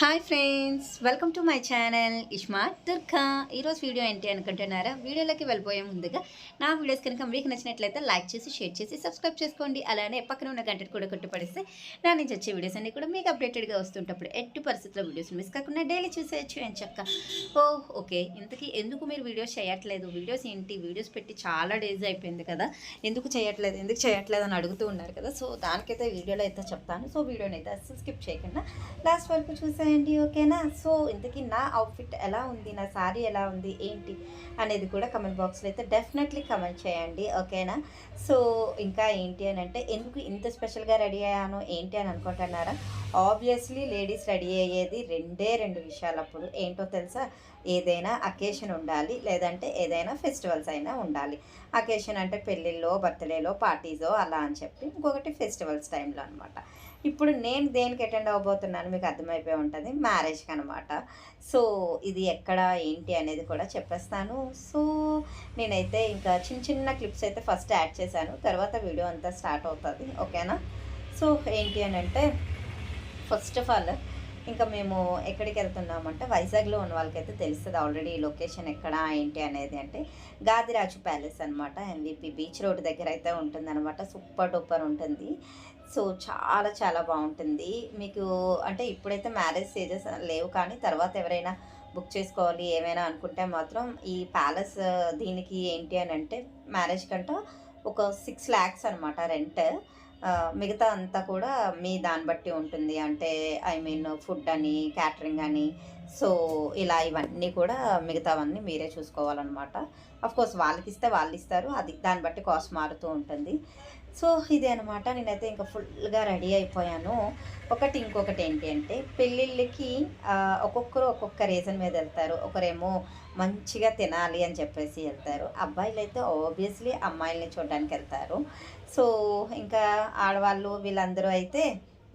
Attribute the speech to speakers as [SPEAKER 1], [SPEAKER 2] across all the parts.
[SPEAKER 1] Hi friends welcome to my channel Ishma Durga ఈరోజు video ఏంటి అనుకుంటున్నారా? వీడియోలోకి వెళ్ళిపోయే ముందుగా నా వీడియోస్ కనుక మీకు నచ్చినట్లయితే లైక్ చేసి షేర్ చేసి సబ్స్క్రైబ్ చేసుకోండి. అలానే పక్కన ఉన్న గంటను కూడా కొట్టుపడిస్తే నా నుంచి వచ్చే వీడియోస్ అన్ని కూడా మీకు అప్డేటెడ్గా వస్తుంటప్పుడు ఎట్టి పరిస్థితుల్లో వీడియోస్ మిస్ కాకుండా డైలీ చూసేయచ్చు అని చక్క? Oh, ఓ ఓకే ఇంతకీ ఎందుకు మీరు వీడియోస్ చేయట్లేదు? వీడియోస్ ఏంటి? వీడియోస్ పెట్టి చాలా డేస్ అయిపోయింది కదా. ఎందుకు చేయట్లేదు? ఎందుకు చేయట్లేదు అని అడుగుతూ ఉన్నారు కదా. సో దానికైతే వీడియోలో అయితే చెప్తాను. సో వీడియోని అయితే అసలు స్కిప్ చేయకుండా లాస్ట్ వరకు చూసేయండి ఓకేనా? సో ఇంతకీ నా అవుట్ఫిట్ ఎలా ఉంది? నా శారీ ఎలా ఉంది? ఏంటి? అనేది కూడా కమెంట్ బాక్స్లో అయితే డెఫినెట్లీ కమెంట్ చేయండి ఓకేనా? సో ఇంకా ఏంటి అని అంటే ఎందుకు ఇంత స్పెషల్గా రెడీ అయ్యాను? ఏంటి అని అనుకుంటున్నారా? ఆబ్వియస్లీ లేడీస్ రెడీ అయ్యేది రెండే రెండు విషయాలు అప్పుడు ఏంటో తెలుసా? ఏదైనా అకేషన్ ఉండాలి లేదంటే ఏదైనా ఫెస్టివల్స్ అయినా ఉండాలి. అకేషన్ అంటే పెళ్ళిళ్ళో బర్త్డేలో పార్టీసో అలా అని చెప్పి ఇంకొకటి ఫెస్టివల్స్ టైంలో అనమాట ఇప్పుడు నేను దేనికి అటెండ్ అవ్వబోతున్నాను మీకు అర్థమైపోయి ఉంటుంది మ్యారేజ్కి అనమాట సో ఇది ఎక్కడ ఏంటి అనేది కూడా చెప్పేస్తాను. సో నేనైతే ఇంకా చిన్న చిన్న క్లిప్స్ అయితే ఫస్ట్ యాడ్ చేశాను తర్వాత వీడియో అంతా స్టార్ట్ అవుతుంది ఓకేనా? సో ఏంటి అని అంటే ఫస్ట్ ఆఫ్ ఆల్ ఇంకా మేము ఎక్కడికి వెళ్తున్నామంటే వైజాగ్లో ఉన్న వాళ్ళకైతే తెలుస్తుంది ఆల్రెడీ లొకేషన్ ఎక్కడ ఏంటి అనేది అంటే గాదిరాజు ప్యాలెస్ అనమాట ఎంవిపి బీచ్ రోడ్ దగ్గర అయితే ఉంటుందన్నమాట. సూపర్ డూపర్ ఉంటుంది. సో చాలా చాలా బాగుంటుంది. మీకు అంటే ఇప్పుడైతే మ్యారేజ్ స్టేజెస్ లేవు కానీ తర్వాత ఎవరైనా బుక్ చేసుకోవాలి ఏమైనా అనుకుంటే మాత్రం ఈ ప్యాలెస్ దీనికి ఏంటి అని అంటే మ్యారేజ్ కంటే ఒక సిక్స్ ల్యాక్స్ అనమాట రెంట్. మిగతా అంతా కూడా మీ దాన్ని బట్టి ఉంటుంది. అంటే ఐ మీన్ ఫుడ్ అని క్యాటరింగ్ అని. సో ఇలా ఇవన్నీ కూడా మిగతావన్నీ మీరే చూసుకోవాలన్నమాట. అఫ్ కోర్స్ వాళ్ళకి ఇస్తే వాళ్ళు ఇస్తారు అది దాన్ని బట్టి కాస్ట్ మారుతూ ఉంటుంది. సో ఇదే అనమాట నేనైతే ఇంకా ఫుల్గా రెడీ అయిపోయాను. ఒకటి ఇంకొకటి ఏంటి అంటే పెళ్ళిళ్ళకి ఒక్కొక్కరు ఒక్కొక్క రీజన్ మీద వెళ్తారు. ఒకరేమో మంచిగా తినాలి అని చెప్పేసి వెళ్తారు. అబ్బాయిలు అయితే ఆబ్వియస్లీ అమ్మాయిల్ని చూడడానికి వెళ్తారు. సో ఇంకా ఆడవాళ్ళు వీళ్ళందరూ అయితే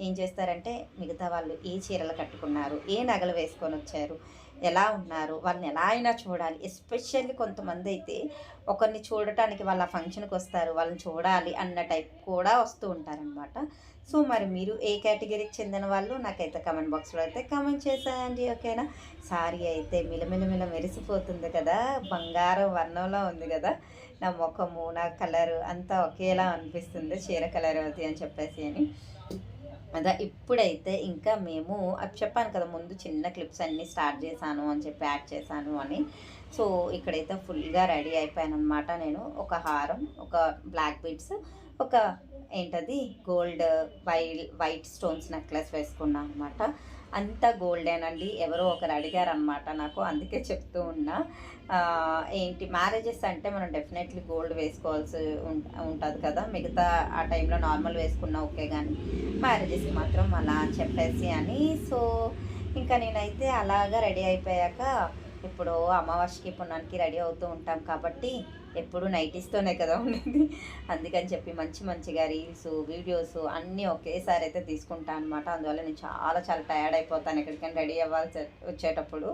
[SPEAKER 1] ఏం చేస్తారంటే మిగతా వాళ్ళు ఏ చీరలు కట్టుకున్నారు ఏ నగలు వేసుకొని వచ్చారు ఎలా ఉన్నారు వాళ్ళని ఎలా అయినా చూడాలి. ఎస్పెషల్లీ కొంతమంది అయితే ఒకరిని చూడటానికి వాళ్ళ ఫంక్షన్కి వస్తారు వాళ్ళని చూడాలి అన్న టైప్ కూడా వస్తూ ఉంటారనమాట సో మరి మీరు ఏ కేటగిరీకి చెందిన వాళ్ళు? నాకైతే కమెంట్ బాక్స్లో అయితే కమెంట్ చేసేయండి ఓకేనా? సారీ అయితే మిలమిలమిల మెరిసిపోతుంది కదా బంగారం వర్ణంలో ఉంది కదా. నా ముఖము నా కలరు అంతా ఒకేలా అనిపిస్తుంది చీర కలర్ అవుతుంది అని చెప్పేసి అని. అదా ఇప్పుడైతే ఇంకా మేము అవి చెప్పాను కదా ముందు చిన్న క్లిప్స్ అన్నీ స్టార్ట్ చేశాను అని చెప్పి యాడ్ చేశాను అని. సో ఇక్కడైతే ఫుల్గా రెడీ అయిపోయాను అనమాట నేను. ఒక హారం ఒక బ్లాక్ బీడ్స్ ఒక ఏంటది గోల్డ్ వై వైట్ స్టోన్స్ నెక్లెస్ వేసుకున్నాను అనమాట అంతా గోల్డేనండి. ఎవరో ఒకరు అడిగారు అనమాట నాకు. అందుకే చెప్తూ ఉన్నా. ఏంటి మ్యారేజెస్ అంటే మనం డెఫినెట్లీ గోల్డ్ వేసుకోవాల్సి ఉంటుంది కదా. మిగతా ఆ టైంలో నార్మల్ వేసుకున్నా ఓకే కానీ మ్యారేజెస్కి మాత్రం అలా అని చెప్పేసి అని. సో ఇంకా నేనైతే అలాగా రెడీ అయిపోయాక ఇప్పుడు అమావాస్యకి పుణ్యానికి రెడీ అవుతూ ఉంటాం కాబట్టి ఎప్పుడు నైటీస్తోనే కదా ఉండేది. అందుకని చెప్పి మంచి మంచిగా రీల్స్ వీడియోస్ అన్నీ ఒకేసారి అయితే తీసుకుంటాను అనమాట అందువల్ల నేను చాలా చాలా టయర్డ్ అయిపోతాను ఎక్కడికైనా రెడీ అవ్వాల్సి వచ్చేటప్పుడు.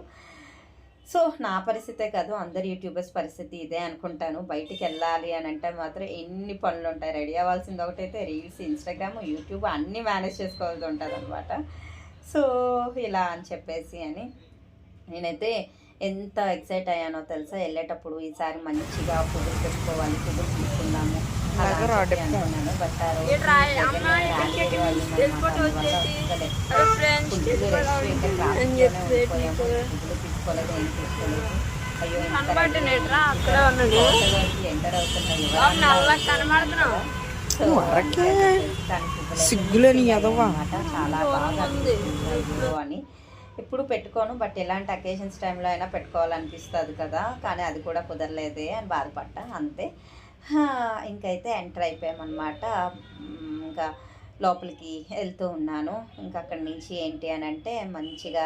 [SPEAKER 1] సో నా పరిస్థితే కాదు అందరు యూట్యూబర్స్ పరిస్థితి ఇదే అనుకుంటాను. బయటికి వెళ్ళాలి అని అంటే మాత్రం ఎన్ని పనులు ఉంటాయి? రెడీ అవ్వాల్సింది ఒకటైతే రీల్స్ ఇన్స్టాగ్రామ్ యూట్యూబ్ అన్నీ మేనేజ్ చేసుకోవాల్సి ఉంటుంది అనమాట సో ఇలా అని చెప్పేసి అని నేనైతే ఎంత ఎక్సైట్ అయ్యానో తెలుసా? వెళ్ళేటప్పుడు ఈసారి మంచిగా పువ్వులు పెట్టుకోవాలి పువ్వులు తీసుకుందాము. అనుకున్నాను. బట్ ఆ తీసుకోలేదు ఏం అయ్యో. ఎంటర్ అవుతున్నాయి
[SPEAKER 2] సిగ్గులేని ఎదవా.
[SPEAKER 1] చాలా బాగా అని. ఎప్పుడు పెట్టుకోను బట్ ఎలాంటి అకేషన్స్ టైంలో అయినా పెట్టుకోవాలనిపిస్తుంది కదా కానీ అది కూడా కుదరలేదే అని బాధపడ్డా అంతే. ఇంకైతే ఎంటర్ అయిపోయామన్నమాట. ఇంకా లోపలికి వెళ్తూ ఉన్నాను. ఇంకా అక్కడి నుంచి ఏంటి అని అంటే మంచిగా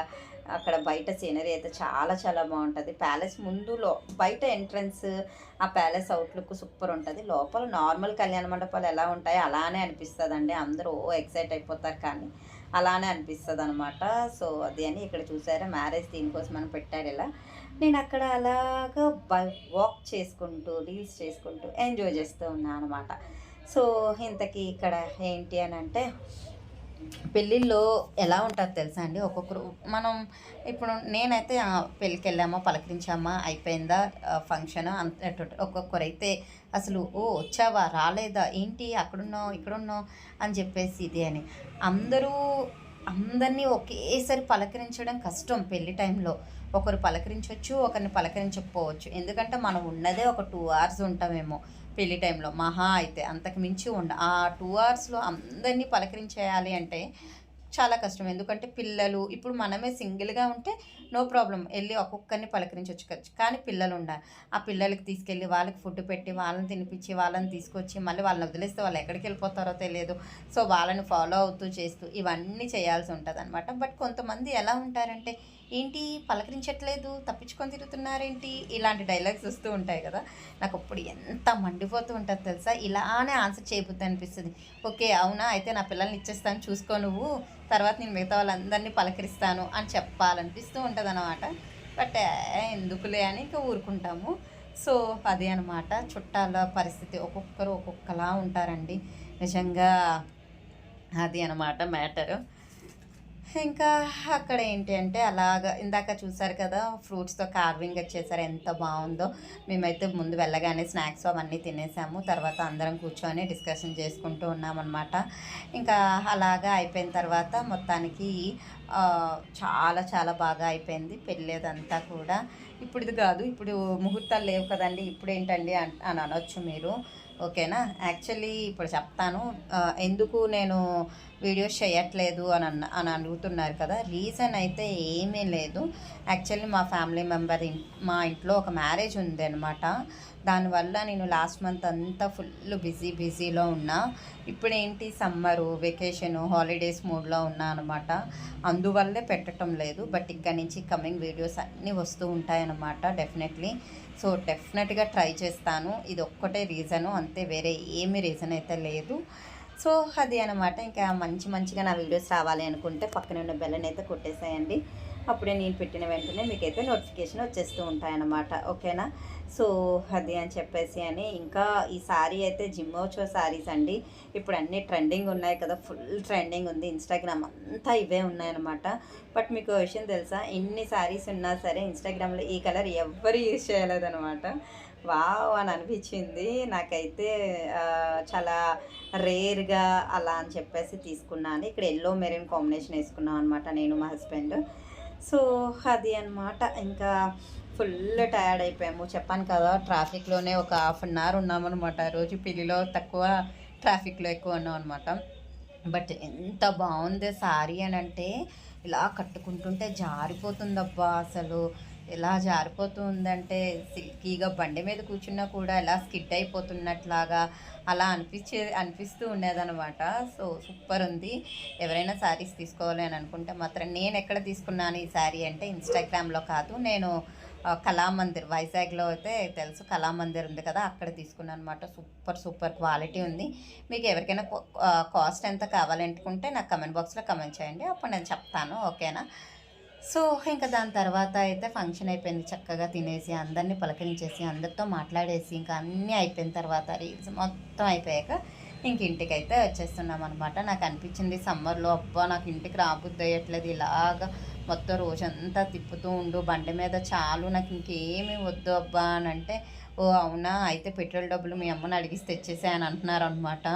[SPEAKER 1] అక్కడ బయట సీనరీ అయితే చాలా చాలా బాగుంటుంది. ప్యాలెస్ ముందులో బయట ఎంట్రన్స్ ఆ ప్యాలెస్ అవుట్లుక్ సూపర్ ఉంటుంది. లోపల నార్మల్ కళ్యాణ మండపాలు ఎలా ఉంటాయో అలానే అనిపిస్తుంది అండి అందరూ ఓ ఎక్సైట్ అయిపోతారు కానీ. అలానే అనిపిస్తుంది అనమాట సో అది అని ఇక్కడ చూసారా మ్యారేజ్ దీనికోసం మనం పెట్టారు ఇలా నేను అక్కడ అలాగా వాక్ చేసుకుంటూ రీల్స్ చేసుకుంటూ ఎంజాయ్ చేస్తూ ఉన్నాను అనమాట సో ఇంతకీ ఇక్కడ ఏంటి అని అంటే పెళ్ళిళ్ళలో ఎలా ఉంటారు తెలుసా అండి? ఒక్కొక్కరు మనం ఇప్పుడు నేనైతే పెళ్ళికి వెళ్ళామా పలకరించామా అయిపోయిందా ఫంక్షన్ అంత ఒక్కొక్కరైతే అసలు ఓ వచ్చావా రాలేదా ఏంటి అక్కడున్నావు ఇక్కడున్నావు అని చెప్పేసి ఇది అని. అందరూ అందరినీ ఒకేసారి పలకరించడం కష్టం పెళ్ళి టైంలో. ఒకరు పలకరించవచ్చు ఒకరిని పలకరించకపోవచ్చు. ఎందుకంటే మనం ఉన్నదే ఒక టూ అవర్స్ ఉంటామేమో. పెళ్ళి టైంలో మహా అయితే అంతకు మించి ఉండ ఆ టూ అవర్స్లో అందరినీ పలకరించేయాలి అంటే చాలా కష్టం. ఎందుకంటే పిల్లలు ఇప్పుడు మనమే సింగిల్గా ఉంటే నో ప్రాబ్లం వెళ్ళి ఒక్కొక్కరిని పలకరించవచ్చు ఖర్చు కానీ పిల్లలు ఉండాలి. ఆ పిల్లలకి తీసుకెళ్ళి వాళ్ళకి ఫుడ్ పెట్టి వాళ్ళని తినిపించి వాళ్ళని తీసుకొచ్చి మళ్ళీ వాళ్ళని వదిలేస్తే వాళ్ళు ఎక్కడికి వెళ్ళిపోతారో తెలియదు. సో వాళ్ళని ఫాలో అవుతూ చేస్తూ ఇవన్నీ చేయాల్సి ఉంటుంది అనమాట బట్ కొంతమంది ఎలా ఉంటారంటే ఏంటి? పలకరించట్లేదు. తప్పించుకొని తిరుగుతున్నారేంటి? ఇలాంటి డైలాగ్స్ వస్తూ ఉంటాయి కదా. నాకు అప్పుడు ఎంత మండిపోతూ ఉంటుంది తెలుసా? ఇలానే ఆన్సర్ చేయబుద్ది అనిపిస్తుంది. ఓకే అవునా? అయితే నా పిల్లల్ని ఇచ్చేస్తాను. చూసుకో నువ్వు. తర్వాత నేను మిగతా వాళ్ళందరినీ పలకరిస్తాను అని చెప్పాలనిపిస్తూ ఉంటుంది అనమాట బట్ ఏ, ఎందుకులే అని ఇంకా ఊరుకుంటాము. సో అదే అనమాట చుట్టాల పరిస్థితి. ఒక్కొక్కరు ఒక్కొక్కలా ఉంటారండి. నిజంగా అది అనమాట మ్యాటరు. ఇంకా అక్కడ ఏంటి అంటే అలాగా ఇందాక చూసారు కదా ఫ్రూట్స్తో కార్వింగ్ వచ్చేసారు ఎంత బాగుందో. మేమైతే ముందు వెళ్ళగానే స్నాక్స్ అవన్నీ తినేసాము. తర్వాత అందరం కూర్చొని డిస్కషన్ చేసుకుంటూ ఉన్నామన్నమాట. ఇంకా అలాగా అయిపోయిన తర్వాత మొత్తానికి చాలా చాలా బాగా అయిపోయింది. పెళ్ళేదంతా కూడా. ఇప్పుడు ఇది కాదు ఇప్పుడు ముహూర్తాలు లేవు కదండి. ఇప్పుడు ఏంటండి అన్- అని అనొచ్చు మీరు. ఓకేనా? యాక్చువల్లీ ఇప్పుడు చెప్తాను. ఎందుకు నేను వీడియోస్ చేయట్లేదు అని అన్న అని అడుగుతున్నారు కదా? రీజన్ అయితే ఏమీ లేదు. యాక్చువల్లీ మా ఫ్యామిలీ మెంబర్ మా ఇంట్లో ఒక మ్యారేజ్ ఉంది అనమాట దానివల్ల నేను లాస్ట్ మంత్ అంతా ఫుల్ బిజీ బిజీలో ఉన్నా. ఇప్పుడు ఏంటి సమ్మరు వెకేషను హాలిడేస్ మూడ్లో ఉన్నా అనమాట. అందువల్లే పెట్టడం లేదు. బట్ ఇక్కడ నుంచి కమింగ్ వీడియోస్ అన్నీ వస్తూ ఉంటాయన్నమాట డెఫినెట్లీ. సో డెఫినెట్గా ట్రై చేస్తాను. ఇది ఒక్కటే రీజను అంతే వేరే ఏమి రీజన్ అయితే లేదు. సో అది అనమాట. ఇంకా మంచి మంచిగా నా వీడియోస్ రావాలి అనుకుంటే పక్కన ఉన్న బెల్లని అయితే కొట్టేసేయండి. అప్పుడే నేను పెట్టిన వెంటనే మీకైతే నోటిఫికేషన్ వచ్చేస్తూ ఉంటాయన్నమాట. ఓకేనా సో అది అని చెప్పేసి అని ఇంకా ఈ సారీ అయితే జిమ్మోచో సారీస్ అండి. ఇప్పుడు అన్నీ ట్రెండింగ్ ఉన్నాయి కదా ఫుల్ ట్రెండింగ్ ఉంది. ఇన్స్టాగ్రామ్ అంతా ఇవే ఉన్నాయన్నమాట. బట్ మీకు విషయం తెలుసా? ఎన్ని సారీస్ ఉన్నా సరే ఇన్స్టాగ్రామ్లో ఈ కలర్ ఎవ్వరు యూజ్ చేయలేదన్నమాట. వావ్ అని అనిపించింది. నాకైతే చాలా రేర్గా అలా అని చెప్పేసి తీసుకున్నాను. ఇక్కడ ఎల్లో మెరూన్ కాంబినేషన్ వేసుకున్నాం అనమాట నేను మా హస్బెండ్ సో అది అనమాట ఇంకా ఫుల్ టయర్డ్ అయిపోయాము. చెప్పాను కదా ట్రాఫిక్లోనే ఒక హాఫ్ అన్ అవర్ ఉన్నామన్నమాట. రోజు పెళ్ళిలో తక్కువ ట్రాఫిక్లో ఎక్కువ ఉన్నాం అనమాట బట్ ఎంత బాగుంది సారీ అని అంటే ఇలా కట్టుకుంటుంటే జారిపోతుందబ్బా అసలు. ఎలా జారిపోతుందంటే సిల్కీగా బండి మీద కూర్చున్నా కూడా ఎలా స్కిడ్ అయిపోతున్నట్లాగా అలా అనిపించే అనిపిస్తూ ఉండేదనమాట సో సూపర్ ఉంది. ఎవరైనా శారీస్ తీసుకోవాలి అని అనుకుంటే మాత్రం నేను ఎక్కడ తీసుకున్నాను ఈ శారీ అంటే ఇన్స్టాగ్రామ్లో కాదు. నేను కళామందిర్ వైజాగ్లో అయితే తెలుసు కళామందిర్ ఉంది కదా అక్కడ తీసుకున్నాను అనమాట సూపర్ సూపర్ క్వాలిటీ ఉంది. మీకు ఎవరికైనా కాస్ట్ ఎంత కావాలనుకుంటే నాకు కమెంట్ బాక్స్లో కమెంట్ చేయండి. అప్పుడు నేను చెప్తాను. ఓకేనా? సో ఇంకా దాని తర్వాత అయితే ఫంక్షన్ అయిపోయింది. చక్కగా తినేసి అందరినీ పలకరించేసి అందరితో మాట్లాడేసి ఇంకా అన్నీ అయిపోయిన తర్వాత రీల్స్ మొత్తం అయిపోయాక ఇంక ఇంటికి అయితే వచ్చేస్తున్నాం అనమాట నాకు అనిపించింది సమ్మర్లో అబ్బా నాకు ఇంటికి రాబుద్ది అయ్యట్లేదు ఇలాగా మొత్తం రోజంతా తిప్పుతూ ఉండు బండి మీద చాలు నాకు ఇంకేమీ వద్దు అబ్బా అని అంటే ఓ అవునా? అయితే పెట్రోల్ డబ్బులు మీ అమ్మని అడిగిస్తే తెచ్చేసా అని అంటున్నారు అనమాట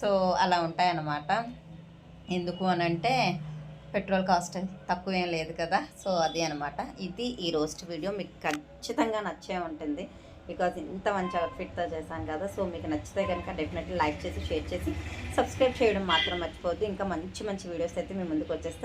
[SPEAKER 1] సో అలా ఉంటాయన్నమాట. ఎందుకు అని అంటే పెట్రోల్ కాస్ట్ తక్కువేం లేదు కదా. సో అది అనమాట ఇది ఈ రోస్ట్ వీడియో. మీకు ఖచ్చితంగా నచ్చే ఉంటుంది. బికాజ్ ఇంత మంచి అవుట్ఫిట్తో చేశాను కదా. సో మీకు నచ్చితే కనుక డెఫినెట్లీ లైక్ చేసి షేర్ చేసి సబ్స్క్రైబ్ చేయడం మాత్రం మర్చిపోవద్దు. ఇంకా మంచి మంచి వీడియోస్ అయితే మీ ముందుకు వచ్చేస్తే